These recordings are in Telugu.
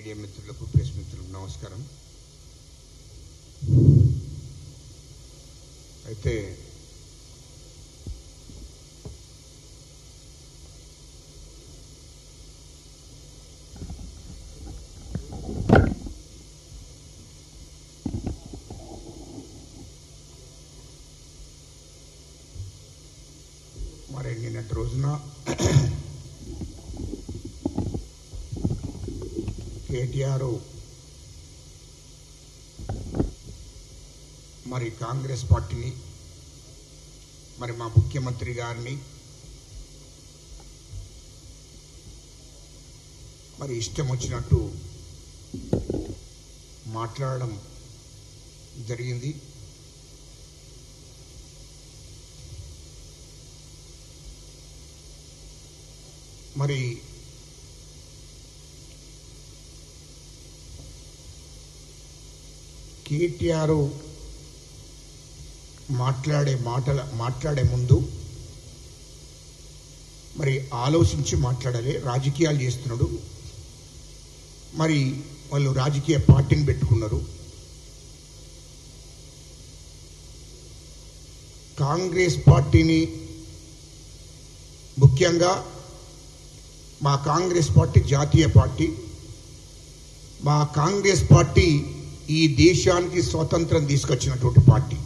మీడియా మిత్రులకు ప్రెస్ మిత్రులకు నమస్కారం. అయితే మరి నిన్నటి రోజున కేటీఆర్ మరి కాంగ్రెస్ పార్టీని మరి మా ముఖ్యమంత్రి గారిని మరి ఇష్టం వచ్చినట్టు మాట్లాడడం జరిగింది. మరి కేటీఆర్ మాట్లాడే మాటల మాట్లాడే ముందు మరి ఆలోచించి మాట్లాడాలి రాజకీయాలు చేస్తున్నాడు. మరి వాళ్ళు రాజకీయ పార్టీని పెట్టుకున్నారు. కాంగ్రెస్ పార్టీని ముఖ్యంగా మా కాంగ్రెస్ పార్టీ జాతీయ పార్టీ మా కాంగ్రెస్ పార్టీ ఈ దేశానికి స్వాతంత్రం తీసుకొచ్చినటువంటి పార్టీ.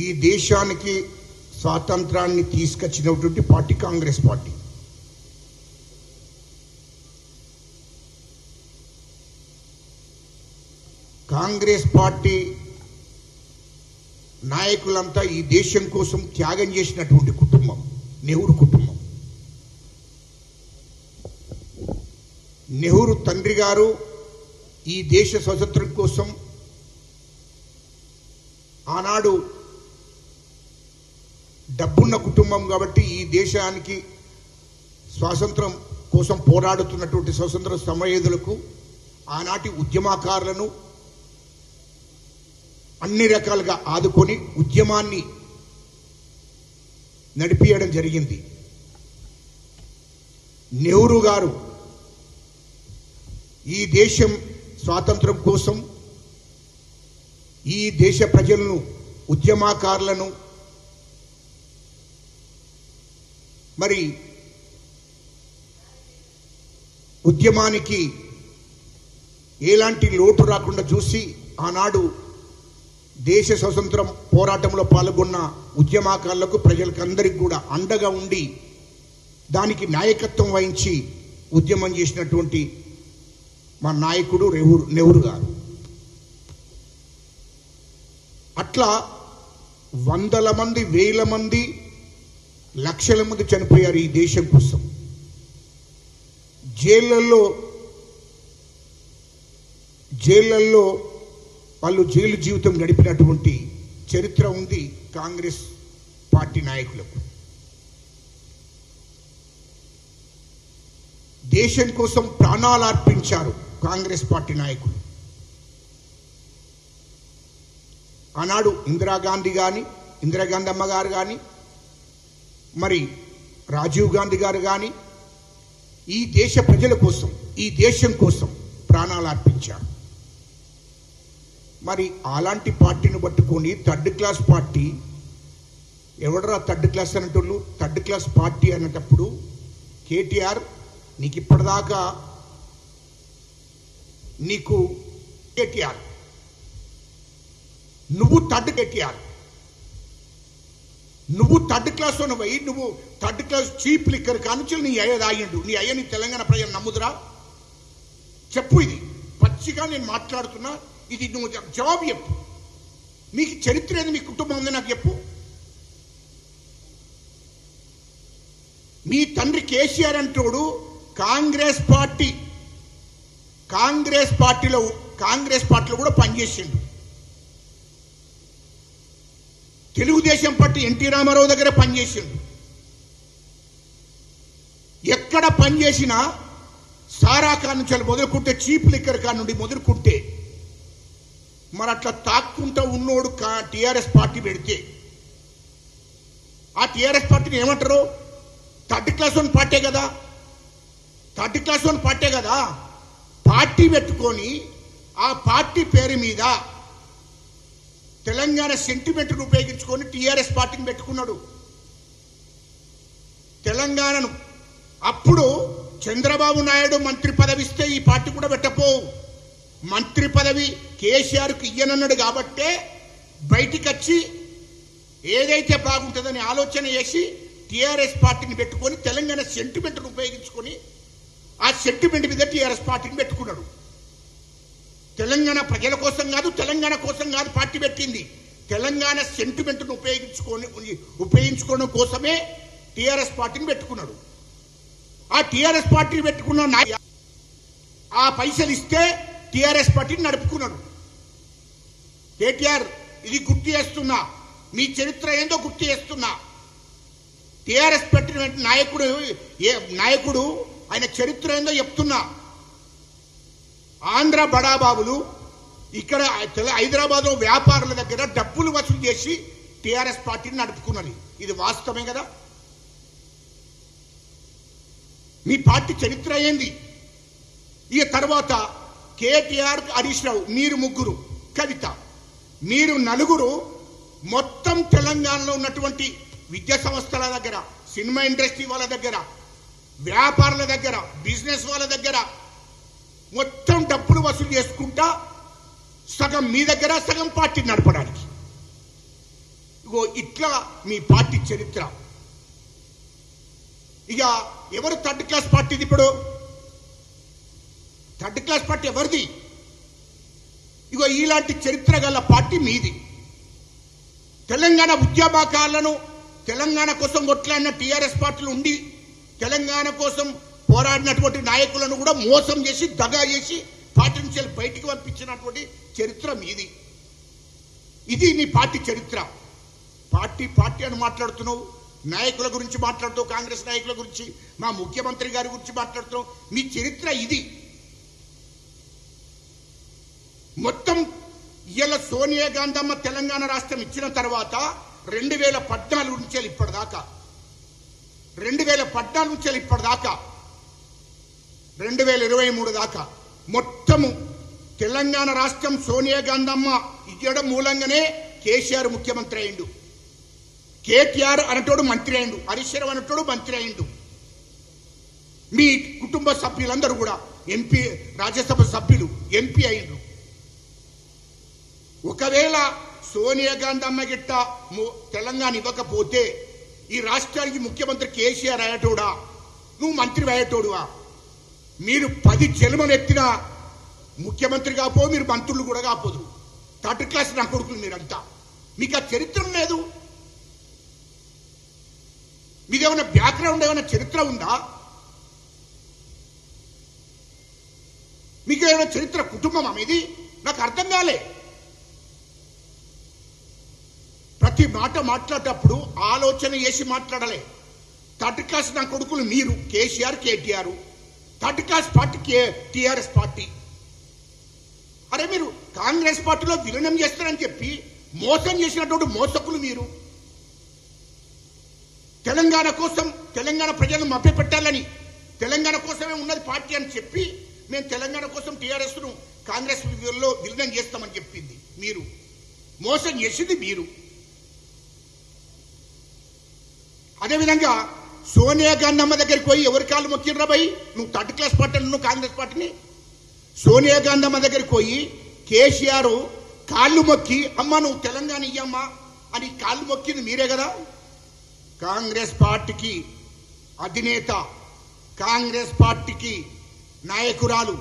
ఈ దేశానికి స్వాతంత్రాన్ని తీసుకొచ్చినటువంటి party Congress party. Congress party నాయకులంతా ఈ దేశం కోసం త్యాగం చేసినటువంటి కుటుంబం నెహ్రూ కుటుంబం నెహ్రూ తండ్రి గారు ఈ దేశ స్వతంత్రం కోసం ఆనాడు డబ్బున్న కుటుంబం కాబట్టి ఈ దేశానికి స్వాతంత్రం కోసం పోరాడుతున్నటువంటి స్వతంత్ర సమరయోధులకు ఆనాటి ఉద్యమకారులను అన్ని రకాలుగా ఆదుకొని ఉద్యమాన్ని నడిపియడం జరిగింది. నెహ్రూ గారు ఈ దేశం స్వాతంత్రం కోసం ఈ దేశ ప్రజలను ఉద్యమకారులను మరి ఉద్యమానికి ఎలాంటి లోటు రాకుండా చూసి ఆనాడు దేశ స్వతంత్రం పోరాటంలో పాల్గొన్న ఉద్యమకారులకు ప్రజలకు అందరికి కూడా అండగా ఉండి దానికి నాయకత్వం వహించి ఉద్యమం చేసినటువంటి మా నాయకుడు నెహ్రూ నెహ్రూ గారు. అట్లా వందల మంది వేల మంది లక్షల మంది చనిపోయారు ఈ దేశం కోసం. జైళ్ళల్లో జైళ్ళల్లో వాళ్ళు జైలు జీవితం గడిపినటువంటి చరిత్ర ఉంది కాంగ్రెస్ పార్టీ నాయకులకు. దేశం కోసం ప్రాణాలు అర్పించారు. కాంగ్రెస్ పార్టీ నాయకులు ఆనాడు ఇందిరాగాంధీ కానీ ఇందిరాగాంధీ అమ్మగారు కానీ మరి రాజీవ్ గాంధీ గారు కానీ ఈ దేశ ప్రజల కోసం ఈ దేశం కోసం ప్రాణాలు అర్పించారు. మరి అలాంటి పార్టీని పట్టుకొని థర్డ్ క్లాస్ పార్టీ ఎవడరా థర్డ్ క్లాస్ అనేటోళ్ళు? థర్డ్ క్లాస్ పార్టీ అనేటప్పుడు కేటీఆర్ నీకు ఇప్పటిదాకా నీకు కేటీఆర్. నువ్వు థర్డ్ కేటీఆర్. నువ్వు థర్డ్ క్లాస్ పోయి నువ్వు థర్డ్ క్లాస్ చీప్ లిక్కర్ కానుంచి నీ అయ్య తాగిండు నీ అయ్య నీ తెలంగాణ ప్రజలు నమ్ముదురా? చెప్పు ఇది. పచ్చిగా నేను మాట్లాడుతున్నా. ఇది నువ్వు జవాబు చెప్పు. మీకు చరిత్ర ఏది? మీ కుటుంబం ఉంది నాకు చెప్పు. మీ తండ్రి కేసీఆర్ అంటోడు కాంగ్రెస్ పార్టీ కాంగ్రెస్ పార్టీలో కాంగ్రెస్ పార్టీలో కూడా పనిచేసిండు. తెలుగుదేశం పార్టీ ఎన్టీ రామారావు దగ్గర పనిచేసిండు. ఎక్కడ పనిచేసినా సారా కాడ నుంచి మొదలుకుంటే చీప్ లిక్కర్ కాడ నుండి మొదలుకుంటే మరి అట్లా తాక్కుంటా ఉన్నోడు కా టీఆర్ఎస్ పార్టీ పెడితే ఆ టీఆర్ఎస్ పార్టీని ఏమంటారు? థర్డ్ క్లాస్ వన్ పార్టీ కదా. థర్డ్ క్లాస్ వన్ పార్టీ కదా. పార్టీ పెట్టుకొని ఆ పార్టీ పేరు మీద తెలంగాణ సెంటిమెంట్ను ఉపయోగించుకొని టీఆర్ఎస్ పార్టీని పెట్టుకున్నాడు. తెలంగాణను అప్పుడు చంద్రబాబు నాయుడు మంత్రి పదవి ఇస్తే ఈ పార్టీ కూడా పెట్టపోవు. మంత్రి పదవి కేసీఆర్కు ఇయ్యనన్నాడు కాబట్టే బయటికి వచ్చి ఏదైతే బాగుంటుందని ఆలోచన చేసి టీఆర్ఎస్ పార్టీని పెట్టుకొని తెలంగాణ సెంటిమెంట్ను ఉపయోగించుకొని ఆ సెంటిమెంట్ మీద టీఆర్ఎస్ పార్టీని పెట్టుకున్నాడు. తెలంగాణ ప్రజల కోసం కాదు తెలంగాణ కోసం కాదు పార్టీ పెట్టింది. తెలంగాణ సెంటిమెంట్ను ఉపయోగించుకొని ఉపయోగించుకోవడం కోసమే టీఆర్ఎస్ పార్టీని పెట్టుకున్నాడు. ఆ టీఆర్ఎస్ పార్టీని పెట్టుకున్న నాయ ఆ పైసలు ఇస్తే టీఆర్ఎస్ పార్టీని నడుపుకున్నాడు. కేటీఆర్ ఇది గుర్తు చేస్తున్నా. మీ చరిత్ర ఏందో గుర్తు చేస్తున్నా. టీఆర్ఎస్ పెట్టిన నాయకుడు ఏ నాయకుడు ఆయన చరిత్ర ఏందో చెప్తున్నా. ఆంధ్ర బడాబాబులు ఇక్కడ హైదరాబాద్ హైదరాబాద్లో వ్యాపారుల దగ్గర డబ్బులు వసూలు చేసి టీఆర్ఎస్ పార్టీని నడుపుకున్నది ఇది వాస్తవమే కదా? మీ పార్టీ చరిత్ర ఏంది? ఇక తర్వాత కేటీఆర్ హరీష్ రావు మీరు ముగ్గురు కవిత మీరు నలుగురు మొత్తం తెలంగాణలో ఉన్నటువంటి విద్యా సంస్థల దగ్గర సినిమా ఇండస్ట్రీ వాళ్ళ దగ్గర వ్యాపారుల దగ్గర బిజినెస్ వాళ్ళ దగ్గర మొత్తం డబ్బులు వసూలు చేసుకుంటా సగం మీ దగ్గర సగం పార్టీ నడపడానికి. ఇగో ఇట్లా మీ పార్టీ చరిత్ర. ఇక ఎవరు థర్డ్ క్లాస్ పార్టీది ఇప్పుడు? థర్డ్ క్లాస్ పార్టీ ఎవరిది? ఇగో ఇలాంటి చరిత్ర గల పార్టీ మీది. తెలంగాణ ఉద్యమకాలను తెలంగాణ కోసం కొట్లాడిన టీఆర్ఎస్ పార్టీలు ఉండి తెలంగాణ కోసం పోరాడినటువంటి నాయకులను కూడా మోసం చేసి దగా చేసి పార్టీ నుంచి బయటికి పంపించినటువంటి చరిత్ర మీది. ఇది నీ పార్టీ చరిత్ర. పార్టీ పార్టీ అని మాట్లాడుతున్నావు. నాయకుల గురించి మాట్లాడుతావు కాంగ్రెస్ నాయకుల గురించి. మా ముఖ్యమంత్రి గారి గురించి మాట్లాడుతున్నావు. మీ చరిత్ర ఇది. మొత్తం ఇలా సోనియా గాంధమ్మ తెలంగాణ రాష్ట్రం ఇచ్చిన తర్వాత రెండు వేల పద్నాలుగు నుంచి ఇప్పటిదాకా రెండు వేల పద్నాలుగు నుంచి ఇప్పటిదాకా. రెండు వేల ఇరవై మూడు దాకా. మొత్తము తెలంగాణ రాష్ట్రం సోనియా గాంధీ అమ్మ ఇవ్వడం మూలంగానే కేసీఆర్ ముఖ్యమంత్రి అయిండు కేటీఆర్ అనటోడు మంత్రి అయిండు హరీష్ అనటోడు మంత్రి అయిండు మీ కుటుంబ సభ్యులందరూ కూడా ఎంపీ రాజ్యసభ సభ్యులు ఎంపీ అయిండ్రు ఒకవేళ సోనియా గాంధీ అమ్మ గిట్ట తెలంగాణ ఇవ్వకపోతే ఈ రాష్ట్రానికి ముఖ్యమంత్రి కేసీఆర్ అయ్యేటోడా? నువ్వు మంత్రి అయ్యేటోడువా? మీరు పది జన్మలు ముఖ్యమంత్రి కాపో మీరు మంత్రులు కూడా కాపోదు థర్డ్ క్లాస్ నా కొడుకులు మీరంతా. మీకు ఆ చరిత్ర లేదు? మీదేమైనా బ్యాక్గ్రౌండ్ ఏమైనా చరిత్ర ఉందా? మీకు ఏమైనా చరిత్ర కుటుంబమా మీది? నాకు అర్థం కాలే. ప్రతి మాట మాట్లాడేటప్పుడు ఆలోచన చేసి మాట్లాడలే. థర్డ్ క్లాస్ నా కొడుకులు మీరు KCR KTR. Third class party K TRS party. అరే మీరు కాంగ్రెస్ పార్టీలో విలీనం చేస్తారని చెప్పి మోసం చేసినటువంటి మోసకులు మీరు. తెలంగాణ కోసం తెలంగాణ ప్రజలను మభ్యపెట్టాలని తెలంగాణ కోసమే ఉన్నది పార్టీ అని చెప్పి మేము తెలంగాణ కోసం టీఆర్ఎస్ను కాంగ్రెస్లో విలీనం చేస్తామని చెప్పింది మీరు. మోసం చేసింది మీరు. అదేవిధంగా సోనియా గాంధీ అమ్మ దగ్గరికి పోయి ఎవరి కాళ్ళు మొక్కిండ్రా భయ్? నువ్వు థర్డ్ క్లాస్ పార్టీ నువ్వు కాంగ్రెస్ పార్టీని. సోనియా గాంధీ అమ్మ దగ్గరికి పోయి కేసీఆర్ కాళ్ళు మొక్కి అమ్మ నువ్వు తెలంగాణ ఇయ్యమ్మా అని కాళ్ళు మొక్కింది మీరే కదా? కాంగ్రెస్ పార్టీకి అధినేత కాంగ్రెస్ పార్టీకి నాయకురాలు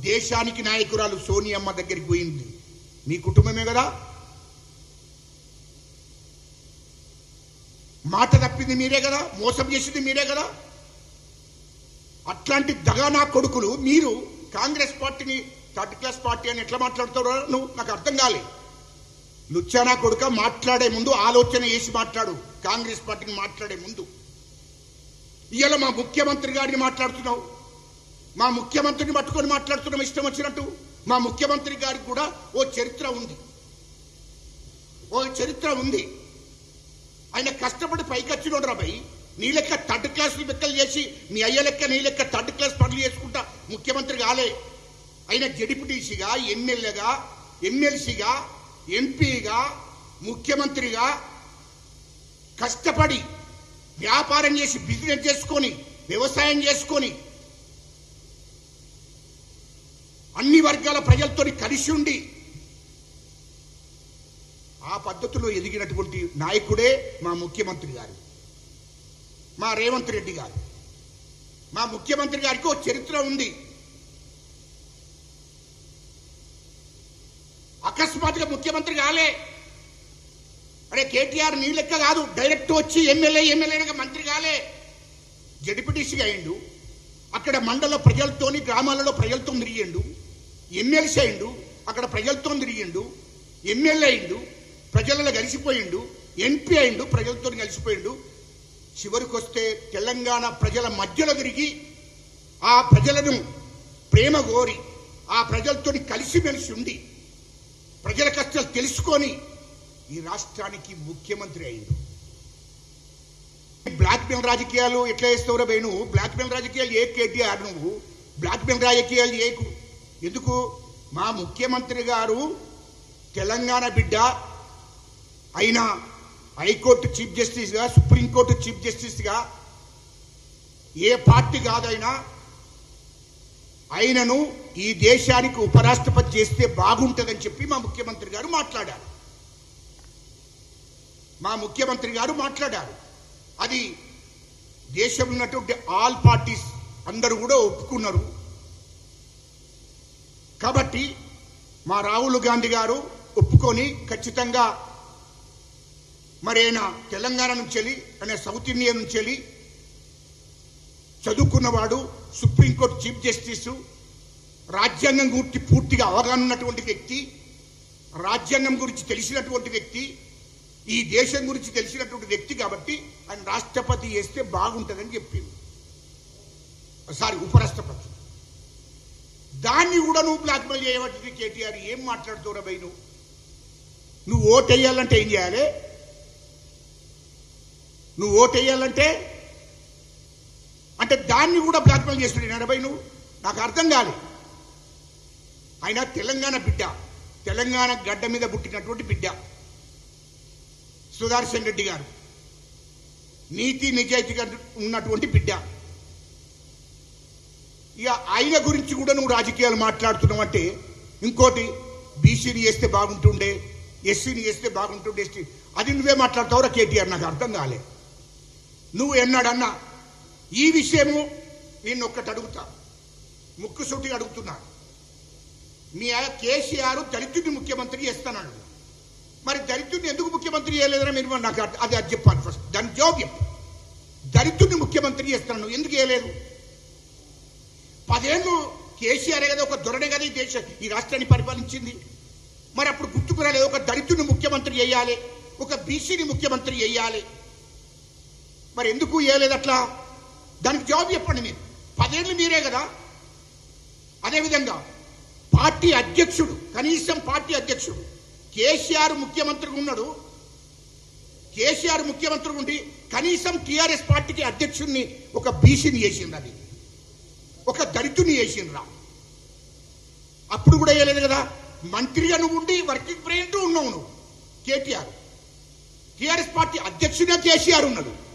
దేశానికి నాయకురాలు సోనియమ్మ దగ్గరికి పోయింది. మీ కుటుంబమే కదా? మాట తప్పింది మీరే కదా మోసం చేసింది మీరే కదా. అట్లాంటి దగానా కొడుకులు మీరు కాంగ్రెస్ పార్టీని థర్డ్ క్లాస్ పార్టీ అని ఎట్లా మాట్లాడుతారో నువ్వు నాకు అర్థం కాలే. లుచ్చానా కొడుక మాట్లాడే ముందు ఆలోచన చేసి మాట్లాడు. కాంగ్రెస్ పార్టీని మాట్లాడే ముందు. ఇవాళ మా ముఖ్యమంత్రి గారిని మాట్లాడుతున్నావు. మా ముఖ్యమంత్రిని పట్టుకొని మాట్లాడుతున్నాం ఇష్టం వచ్చినట్టు. మా ముఖ్యమంత్రి గారికి కూడా ఓ చరిత్ర ఉంది. ఓ చరిత్ర ఉంది. ఆయన కష్టపడి పైకి వచ్చినోడు రాబాయి నీ లెక్క థర్డ్ క్లాసులు లెక్కలు చేసి మీ అయ్య లెక్క నీ లెక్క థర్డ్ క్లాస్ పనులు చేసుకుంటా ముఖ్యమంత్రి కాలే. ఆయన జడిపిటీసీగా ఎమ్మెల్యేగా ఎమ్మెల్సీగా ఎంపీగా ముఖ్యమంత్రిగా కష్టపడి వ్యాపారం చేసి బిజినెస్ చేసుకొని వ్యవసాయం చేసుకొని అన్ని వర్గాల ప్రజలతో కలిసి ఉండి పద్ధతిలో ఎదిగినటువంటి నాయకుడే మా ముఖ్యమంత్రి గారు. మా రేవంత్ రెడ్డి గారు. మా ముఖ్యమంత్రి గారికి ఒక చరిత్ర ఉంది. అకస్మాత్తుగా ముఖ్యమంత్రి కాలే. అరే కేటీఆర్ నీ లెక్క కాదు. డైరెక్ట్ వచ్చి ఎమ్మెల్యే ఎమ్మెల్యేగా మంత్రి కాలే. జడిపిటీసీగా అయిండు అక్కడ మండల ప్రజలతోని గ్రామాలలో ప్రజలతో తిరిగిండు. ఎమ్మెల్సీ అయిండు అక్కడ ప్రజలతో తిరిగిండు. ఎమ్మెల్యే అయిండు ప్రజలలో కలిసిపోయిండు ఎంపీ అయిండు ప్రజలతో కలిసిపోయిండు. చివరికి వస్తే తెలంగాణ ప్రజల మధ్యలో తిరిగి ఆ ప్రజలను ప్రేమ కోరి ఆ ప్రజలతో కలిసిమెలిసి ఉండి ప్రజల కష్టాలు తెలుసుకొని ఈ రాష్ట్రానికి ముఖ్యమంత్రి అయిండు. బ్లాక్ మెయిల్ రాజకీయాలు ఎట్లా వేస్తావురా బై నువ్వు? బ్లాక్ మెయిల్ రాజకీయాలు ఏ కేటీఆర్ నువ్వు? బ్లాక్ మెయిల్ రాజకీయాలు ఏకు ఎందుకు? మా ముఖ్యమంత్రి గారు తెలంగాణ బిడ్డ అయినా హైకోర్టు చీఫ్ జస్టిస్గా సుప్రీంకోర్టు చీఫ్ జస్టిస్గా ఏ పార్టీ కాదైనా ఆయనను ఈ దేశానికి ఉపరాష్ట్రపతి చేస్తే బాగుంటుందని చెప్పి మా ముఖ్యమంత్రి గారు మాట్లాడారు. మా ముఖ్యమంత్రి గారు మాట్లాడారు. అది దేశంలో ఉన్నటువంటి ఆల్ పార్టీస్ అందరూ కూడా ఒప్పుకున్నారు. కాబట్టి మా రాహుల్ గాంధీ గారు ఒప్పుకొని ఖచ్చితంగా మరేనా తెలంగాణ నుంచి వెళ్ళి అనే సౌత్ ఇండియా నుంచి వెళ్ళి చదువుకున్నవాడు సుప్రీంకోర్టు చీఫ్ జస్టిస్ రాజ్యాంగం గురించి పూర్తిగా అవగాహన ఉన్నటువంటి వ్యక్తి రాజ్యాంగం గురించి తెలిసినటువంటి వ్యక్తి ఈ దేశం గురించి తెలిసినటువంటి వ్యక్తి కాబట్టి ఆయన రాష్ట్రపతి చేస్తే బాగుంటుందని చెప్పింది సారీ ఉపరాష్ట్రపతి. దాన్ని కూడా నువ్వు బ్లాక్మెయిల్ చేయబట్టి కేటీఆర్ ఏం మాట్లాడుతావురా బై నువ్వు నువ్వు వేయాలంటే ఏం చేయాలి? నువ్వు ఓటేయాలంటే అంటే దాన్ని కూడా బ్లాక్మెయిల్ చేస్తున్నాడు నడబై నువ్వు? నాకు అర్థం కాలే. ఆయన తెలంగాణ బిడ్డ తెలంగాణ గడ్డ మీద పుట్టినటువంటి బిడ్డ సుదర్శన్ రెడ్డి గారు నీతి నిజాయితీగా ఉన్నటువంటి బిడ్డ. ఇక ఆయన గురించి కూడా నువ్వు రాజకీయాలు మాట్లాడుతున్నావు అంటే ఇంకోటి బీసీని చేస్తే బాగుంటుండే ఎస్సీని చేస్తే బాగుంటుండే ఎస్టీ అది నువ్వే మాట్లాడతావురా కేటీఆర్? నాకు అర్థం కాలే. నువ్వు ఎన్నాడన్నా ఈ విషయము నేను ఒక్కటి అడుగుతా ముక్కుసూటి అడుగుతున్నా. మీ కేసీఆర్ దళితుడిని ముఖ్యమంత్రి చేస్తానన్నాడు మరి దళితుడిని ఎందుకు ముఖ్యమంత్రి చేయలేదని మీరు నాకు అది అది చెప్పాలి ఫస్ట్ దాని జవాబు చెప్పు. దళితుడిని ముఖ్యమంత్రి చేస్తున్నాను ఎందుకు చేయలేదు? పదేళ్ళు కేసీఆర్ కదా ఒక దొరనే కదా ఈ దేశ ఈ రాష్ట్రాన్ని పరిపాలించింది. మరి అప్పుడు గుర్తుకు ఒక దళితుడిని ముఖ్యమంత్రి చేయాలి ఒక బీసీని ముఖ్యమంత్రి చేయాలి. మరి ఎందుకు చేయలేదు అట్లా? దానికి జవాబు చెప్పండి మీరు. పదేళ్ళు మీరే కదా? అదేవిధంగా పార్టీ అధ్యక్షుడు కనీసం పార్టీ అధ్యక్షుడు కేసీఆర్ ముఖ్యమంత్రిగా ఉన్నాడు. కేసీఆర్ ముఖ్యమంత్రి ఉండి కనీసం టీఆర్ఎస్ పార్టీకి అధ్యక్షుడిని ఒక బీసీని చేసింది అది. ఒక దళితుని చేసిండ్రా అప్పుడు కూడా వేయలేదు కదా? మంత్రిగా నువ్వు ఉండి వర్కింగ్ ప్రెసిడెంట్ ఉన్నావు నువ్వు కేటీఆర్. టీఆర్ఎస్ పార్టీ అధ్యక్షుడిగా కేసీఆర్ ఉన్నాడు.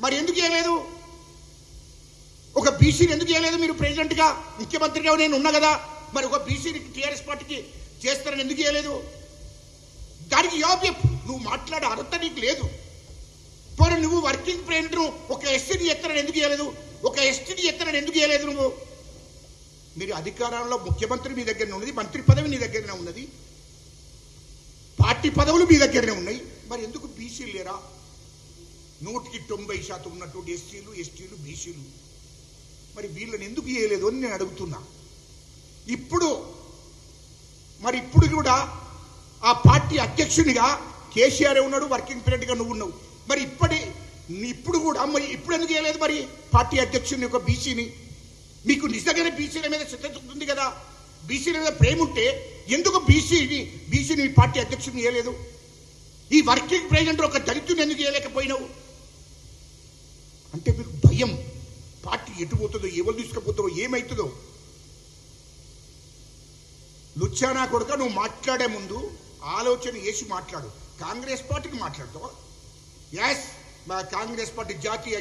మరి ఎందుకు చేయలేదు? ఒక బీసీని ఎందుకు చేయలేదు మీరు ప్రెసిడెంట్గా ముఖ్యమంత్రిగా నేను ఉన్నా కదా? మరి ఒక బీసీని టీఆర్ఎస్ పార్టీకి చేస్తారని ఎందుకు చేయలేదు? దానికి జవాబు నువ్వు మాట్లాడే అర్హత నీకు లేదు. పోనీ నువ్వు వర్కింగ్ ప్రెసిడెంట్ ఒక ఎస్టీని ఎత్తనని ఎందుకు చేయలేదు? ఒక ఎస్టీని ఎత్తనని ఎందుకు చేయలేదు నువ్వు? మీరు అధికారంలో ముఖ్యమంత్రి మీ దగ్గరనే ఉన్నది మంత్రి పదవి నీ దగ్గరనే ఉన్నది. పార్టీ పదవులు మీ దగ్గరనే ఉన్నాయి. మరి ఎందుకు బీసీలు లేరా? నూటికి తొంభై శాతం ఉన్నటువంటి ఎస్సీలు ఎస్టీలు బీసీలు. మరి వీళ్ళని ఎందుకు చేయలేదు అని నేను అడుగుతున్నా. ఇప్పుడు మరి ఇప్పుడు కూడా ఆ పార్టీ అధ్యక్షునిగా కేసీఆర్ ఉన్నాడు వర్కింగ్ ప్రెసిడెంట్గా నువ్వు ఉన్నావు. మరి ఇప్పటి ఇప్పుడు కూడా మరి ఇప్పుడు ఎందుకు చేయలేదు మరి పార్టీ అధ్యక్షుని ఒక బీసీని? మీకు నిజంగానే బీసీల మీద శ్రద్ధ ఉంది కదా? బీసీల మీద ప్రేమ ఉంటే ఎందుకు బీసీని బీసీని పార్టీ అధ్యక్షుని చేయలేదు ఈ వర్కింగ్ ప్రెసిడెంట్ ఒక దళితుని ఎందుకు చేయలేకపోయినావు అంటే మీకు భయం. పార్టీ ఎటు పోతుందో ఎవరు తీసుకుపోతుందో ఏమవుతుందో లుచ్చానా కొడుక నువ్వు మాట్లాడే ముందు ఆలోచన చేసి మాట్లాడు. కాంగ్రెస్ పార్టీకి మాట్లాడతావు? యాస్ మా కాంగ్రెస్ పార్టీ జాతీయ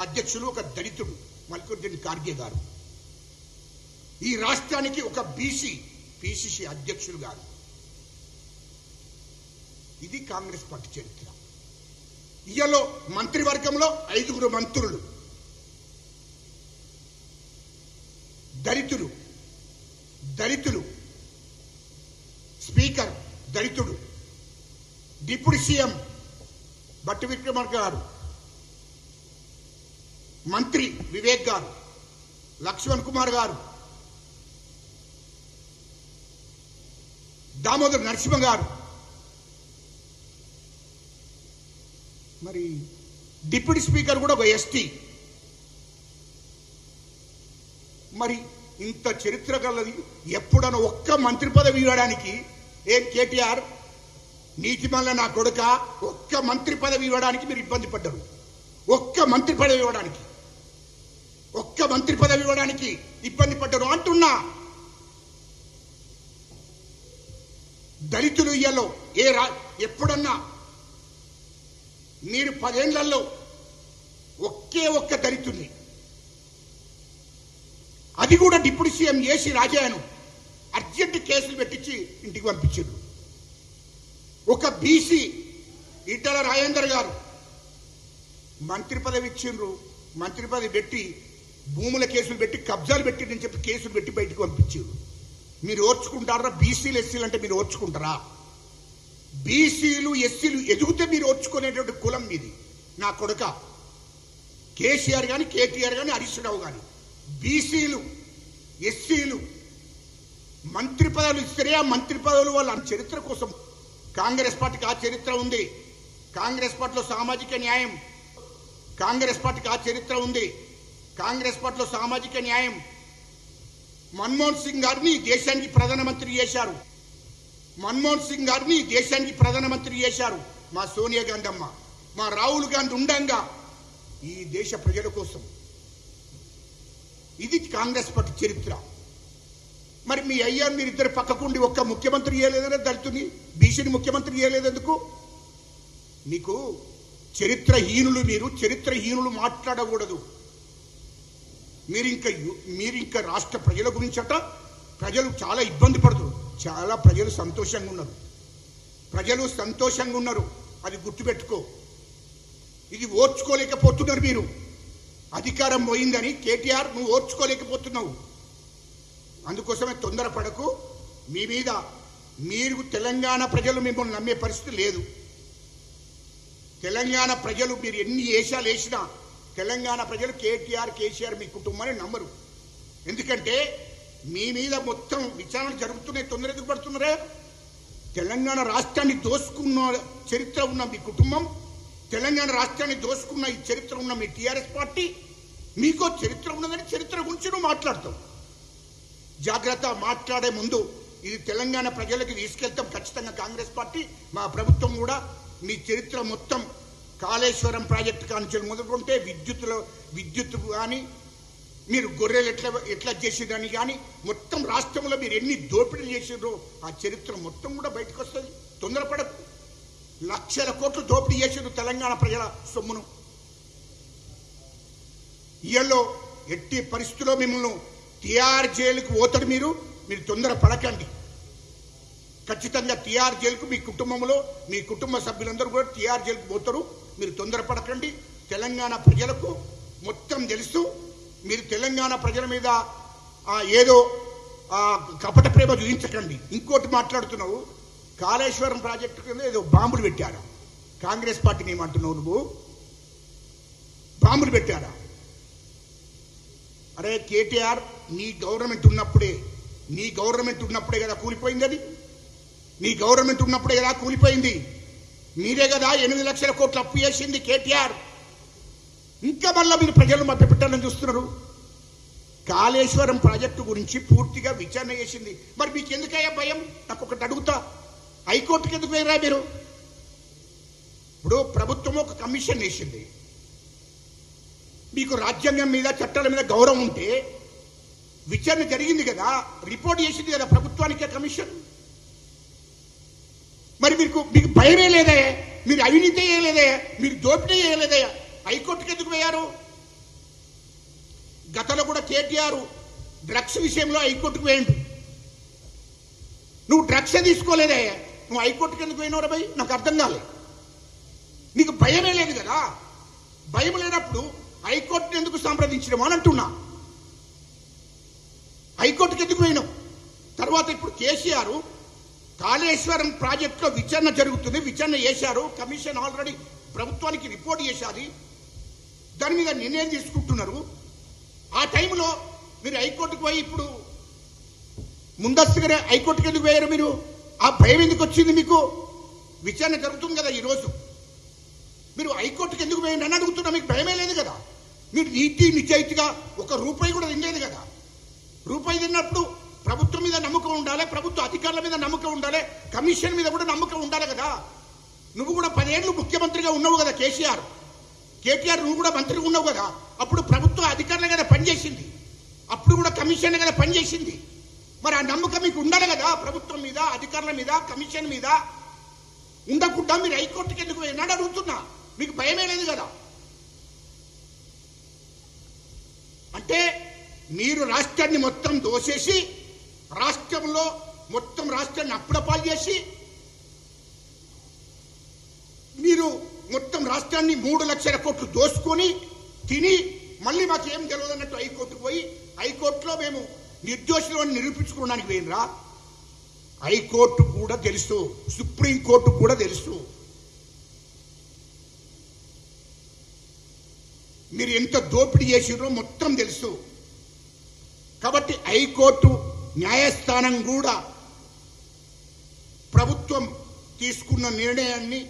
అధ్యక్షులు ఒక దళితుడు మల్లికార్జున ఖార్గే గారు. ఈ రాష్ట్రానికి ఒక బీసీ పిసిసి అధ్యక్షులు గారు. ఇది కాంగ్రెస్ పార్టీ చరిత్ర. ఇయలో మంత్రివర్గంలో ఐదుగురు మంత్రులు. దళితులు దళితులు స్పీకర్ దళితుడు డిప్యూటీ సీఎం బట్టి విక్రమార్క గారు మంత్రి వివేక్ గారు లక్ష్మణ్ కుమార్ గారు దామోదర్ నరసింహ గారు మరి డిప్యూటీ స్పీకర్ కూడా ఒక ఎస్టీ మరి ఇంత చరిత్ర గలది ఎప్పుడన్నా ఒక్క మంత్రి పదవి ఇవ్వడానికి? ఏం కేటీఆర్? నీతి నా కొడుక ఒక్క మంత్రి పదవి ఇవ్వడానికి మీరు ఇబ్బంది పడ్డారు. ఒక్క మంత్రి పదవి ఇవ్వడానికి. ఒక్క మంత్రి పదవి ఇవ్వడానికి ఇబ్బంది పడ్డారు అంటున్నా. దళితులు ఇయ్యలో ఏ రా ఎప్పుడన్నా మీరు పదేళ్ళలో ఒకే ఒక్క దరిద్రుని అది కూడా డిప్యూటీ సీఎం ఏసీ రాజాను అర్జెంట్ కేసులు పెట్టించి ఇంటికి పంపించారు. ఒక బీసీ ఈటల రాజేందర్ గారు మంత్రి పదవి ఇచ్చిండ్రు మంత్రి పదవి పెట్టి భూముల కేసులు పెట్టి కబ్జాలు పెట్టిందని చెప్పి కేసులు పెట్టి బయటకు పంపించారు. మీరు ఓర్చుకుంటారా? బీసీలు ఎస్సీలు అంటే మీరు ఓర్చుకుంటారా? బీసీలు ఎస్సీలు ఎదిగితే మీరు ఓర్చుకునేటువంటి కులం ఇది. నా కొడుక కేసీఆర్ కానీ కేటీఆర్ కానీ హరీష్రావు కానీ బీసీలు ఎస్సీలు మంత్రి పదవులు ఇస్తారే ఆ మంత్రి పదవులు వాళ్ళ చరిత్ర కోసం. కాంగ్రెస్ పార్టీకి ఆ చరిత్ర ఉంది. కాంగ్రెస్ పార్టీలో సామాజిక న్యాయం. కాంగ్రెస్ పార్టీకి ఆ చరిత్ర ఉంది. కాంగ్రెస్ పార్టీలో సామాజిక న్యాయం. మన్మోహన్ సింగ్ గారిని దేశానికి ప్రధానమంత్రి చేశారు. మన్మోహన్ సింగ్ గారిని దేశానికి ప్రధానమంత్రి చేశారు. మా సోనియా గాంధీ అమ్మ మా రాహుల్ గాంధీ ఉండంగా ఈ దేశ ప్రజల కోసం. ఇది కాంగ్రెస్ పార్టీ చరిత్ర. మరి మీ అయ్యా మీరు ఇద్దరు పక్కకుండి ఒక్క ముఖ్యమంత్రి చేయలేదనే దళితుని బీసీని ముఖ్యమంత్రి చేయలేదెందుకు? మీకు చరిత్రహీనులు మీరు చరిత్రహీనులు మాట్లాడకూడదు. మీరు ఇంకా మీరు ఇంకా రాష్ట్ర ప్రజల గురించట ప్రజలు చాలా ఇబ్బంది పడుతున్నారు. చాలా ప్రజలు సంతోషంగా ఉన్నారు. ప్రజలు సంతోషంగా ఉన్నారు. అది గుర్తుపెట్టుకో. ఇది ఓర్చుకోలేకపోతున్నారు మీరు. అధికారం పోయిందని కేటీఆర్ నువ్వు ఓర్చుకోలేకపోతున్నావు. అందుకోసమే తొందరపడకు. మీ మీద మీరు తెలంగాణ ప్రజలు మిమ్మల్ని నమ్మే పరిస్థితి లేదు. తెలంగాణ ప్రజలు మీరు ఎన్ని వేషాలు వేసినా తెలంగాణ ప్రజలు కేటీఆర్ కేసీఆర్ మీ కుటుంబాన్ని నమ్మరు. ఎందుకంటే మీ మీద మొత్తం విచారణ జరుగుతున్నాయి తొందర ఎందుకు పడుతున్నారే తెలంగాణ రాష్ట్రాన్ని దోసుకున్న చరిత్ర ఉన్న మీ కుటుంబం తెలంగాణ రాష్ట్రాన్ని దోసుకున్న ఈ చరిత్ర ఉన్న మీ టీఆర్ఎస్ పార్టీ మీకో చరిత్ర ఉన్నదని చరిత్ర గురించి నువ్వు మాట్లాడతావు. జాగ్రత్త మాట్లాడే ముందు ఇది తెలంగాణ ప్రజలకు తీసుకెళ్తాం. ఖచ్చితంగా కాంగ్రెస్ పార్టీ మా ప్రభుత్వం కూడా మీ చరిత్ర మొత్తం కాళేశ్వరం ప్రాజెక్టు కానించి మొదలుకుంటే విద్యుత్లో విద్యుత్ కానీ మీరు గొర్రెలు ఎట్లా ఎట్లా చేసేదని కానీ మొత్తం రాష్ట్రంలో మీరు ఎన్ని దోపిడీలు చేసారో ఆ చరిత్ర మొత్తం కూడా బయటకు వస్తుంది తొందరపడకు. లక్షల కోట్లు దోపిడీ చేసిండ్రు తెలంగాణ ప్రజల సొమ్మును. ఇయల్లో ఎట్టి పరిస్థితుల్లో మిమ్మల్ని టిఆర్ జైలుకు పోతాడు మీరు మీరు తొందర పడకండి ఖచ్చితంగా టిఆర్ జైలుకు మీ కుటుంబంలో మీ కుటుంబ సభ్యులందరూ కూడా టిఆర్ జైలుకు పోతారు. మీరు తొందర పడకండి తెలంగాణ ప్రజలకు మొత్తం తెలుస్తూ మీరు తెలంగాణ ప్రజల మీద ఆ, ఏదో ఆ, కపట ప్రేమ చూపించకండి. ఇంకోటి మాట్లాడుతున్నావు కాళేశ్వరం ప్రాజెక్టు కింద ఏదో బాంబులు పెట్టారా? కాంగ్రెస్ పార్టీని ఏమంటున్నావు నువ్వు? బాంబులు పెట్టారా? అరే కేటీఆర్ నీ గవర్నమెంట్ ఉన్నప్పుడే నీ గవర్నమెంట్ ఉన్నప్పుడే కదా కూలిపోయింది అది. నీ గవర్నమెంట్ ఉన్నప్పుడే కదా కూలిపోయింది. మీరే కదా ఎనిమిది లక్షల కోట్లు అప్పు చేసింది కేటీఆర్. ఇంకా మళ్ళీ మీరు ప్రజలు మభ్యపెట్టాలని చూస్తున్నారు? కాళేశ్వరం ప్రాజెక్టు గురించి పూర్తిగా విచారణ చేసింది. మరి మీకు ఎందుకయ్యా భయం? నాకు ఒకటి అడుగుతా. హైకోర్టుకి ఎందుకు పోయిరా మీరు? ప్రభుత్వం ఒక కమిషన్ వేసింది. మీకు రాజ్యాంగం మీద చట్టాల మీద గౌరవం ఉంటే విచారణ జరిగింది కదా. రిపోర్ట్ చేసింది కదా ప్రభుత్వానికి కమిషన్. మరి మీకు మీకు భయమే లేదయా మీరు అవినీతి చేయలేదే మీరు దోపిడీ చేయలేదే హైకోర్టుకి ఎందుకు పోయారు? గతంలో కూడా కేటీఆర్ డ్రగ్స్ విషయంలో హైకోర్టుకు వేయండు నువ్వు డ్రగ్స్ తీసుకోలేదే? నువ్వు హైకోర్టుకి ఎందుకు పోయినవు భయ్? నాకు అర్థం కాలేదు. నీకు భయమే లేదు కదా? భయం లేనప్పుడు హైకోర్టుని ఎందుకు సంప్రదించడం అని అంటున్నా. హైకోర్టుకి ఎందుకు పోయినావు? తర్వాత ఇప్పుడు కేసీఆర్ కాళేశ్వరం ప్రాజెక్టులో విచారణ జరుగుతుంది. విచారణ చేశారు. కమిషన్ ఆల్రెడీ ప్రభుత్వానికి రిపోర్ట్ చేశారు దాని మీద నిర్ణయం తీసుకుంటున్నారు. ఆ టైంలో మీరు హైకోర్టుకు పోయి ఇప్పుడు ముందస్తుగానే హైకోర్టుకి ఎందుకు పోయారు మీరు? ఆ భయం ఎందుకు వచ్చింది మీకు? విచారణ జరుగుతుంది కదా ఈరోజు. మీరు హైకోర్టుకి ఎందుకు పోయింది అని అడుగుతున్నా మీకు భయమే లేదు కదా? మీరు నీతి నిజాయితీగా ఒక రూపాయి కూడా తినలేదు కదా? రూపాయి తిన్నప్పుడు ప్రభుత్వం మీద నమ్మకం ఉండాలి ప్రభుత్వ అధికారుల మీద నమ్మకం ఉండాలి కమిషన్ మీద కూడా నమ్మకం ఉండాలి కదా? నువ్వు కూడా పదేళ్ళు ముఖ్యమంత్రిగా ఉన్నావు కదా కేసీఆర్. కేటీఆర్ నువ్వు కూడా మంత్రిగా ఉన్నావు కదా. అప్పుడు ప్రభుత్వ అధికారులు కదా పనిచేసింది అప్పుడు కూడా కమిషన్ కదా పనిచేసింది మరి ఆ నమ్మకం మీకు ఉండాలి కదా ప్రభుత్వం మీద అధికారుల మీద కమిషన్ మీద? ఉండకుండా మీరు హైకోర్టుకి ఎందుకు పోయినాడు అడుగుతున్నా. మీకు భయమే లేదు కదా? అంటే మీరు రాష్ట్రాన్ని మొత్తం దోసేసి రాష్ట్రంలో మొత్తం రాష్ట్రాన్ని అప్పుడపాలు చేసి మీరు మొత్తం రాష్ట్రాన్ని మూడు లక్షల కోట్లు దోసుకొని తిని మళ్ళీ మాకు తెలియదు అన్నట్టు హైకోర్టుకు పోయి హైకోర్టులో మేము నిర్దోషులు అని నిరూపించుకోవడానికి పోయినరా హైకోర్టు కూడా తెలుసు సుప్రీంకోర్టు కూడా తెలుసు. మీరు ఎంత దోపిడీ చేసిరో మొత్తం తెలుసు. కాబట్టి హైకోర్టు న్యాయస్థానం కూడా ప్రభుత్వం తీసుకున్న నిర్ణయాన్ని